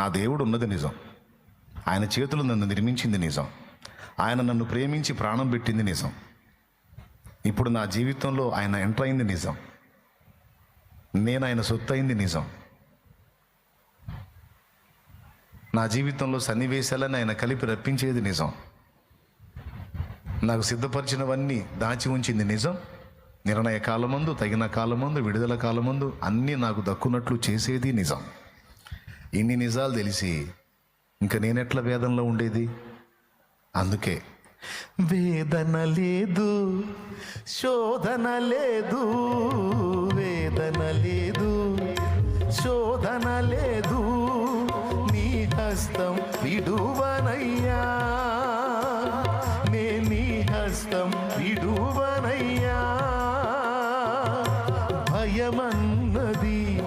నా దేవుడు ఉన్నది నిజం. ఆయన చేతులు నన్ను నిర్మించింది నిజం. ఆయన నన్ను ప్రేమించి ప్రాణం పెట్టింది నిజం. ఇప్పుడు నా జీవితంలో ఆయన ఎంటర్ అయింది నిజం. నేను ఆయన సొత్తు అయింది నిజం. నా జీవితంలో సన్నివేశాలను ఆయన కలిపి రప్పించేది నిజం. నాకు సిద్ధపరిచినవన్నీ దాచి ఉంచింది నిజం. నిర్ణయ కాలమందు తగిన కాలమందు విడుదల కాలమందు అన్నీ నాకు దక్కున్నట్లు చేసేది నిజం. ఇన్ని నిజాలు తెలిసి ఇంకా నేనెట్లా వేదనలో ఉండేది? అందుకే. వేదన లేదు శోధన లేదు వేదన లేదు శోధన లేదు నీ హస్తం విడువనయ్యా. నే నీ హస్తం విడువనయ్యా. భయమన్నది